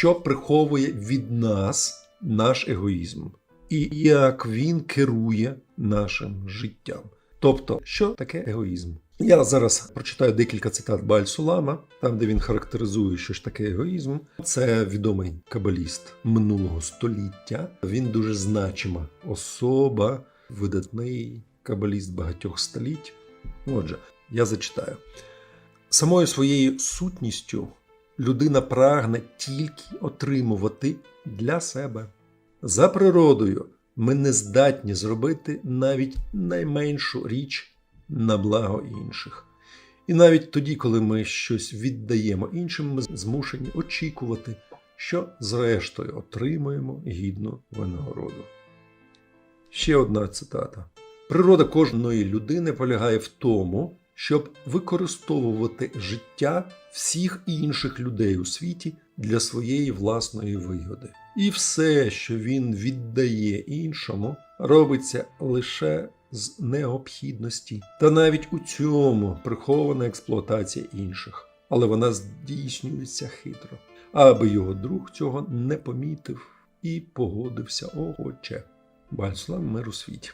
що приховує від нас наш егоїзм, і як він керує нашим життям. Тобто, що таке егоїзм? Я зараз прочитаю декілька цитат Баль Сулама, там де він характеризує, що ж таке егоїзм. Це відомий кабаліст минулого століття. Він дуже значима особа, видатний кабаліст багатьох століть. Отже, я зачитаю. Самою своєю сутністю людина прагне тільки отримувати для себе. За природою ми не здатні зробити навіть найменшу річ на благо інших. І навіть тоді, коли ми щось віддаємо іншим, ми змушені очікувати, що зрештою отримуємо гідну винагороду. Ще одна цитата. Природа кожної людини полягає в тому, щоб використовувати життя всіх інших людей у світі для своєї власної вигоди. І все, що він віддає іншому, робиться лише з необхідності. Та навіть у цьому прихована експлуатація інших, але вона здійснюється хитро, аби його друг цього не помітив і погодився охоче. Бальслав мир у світі.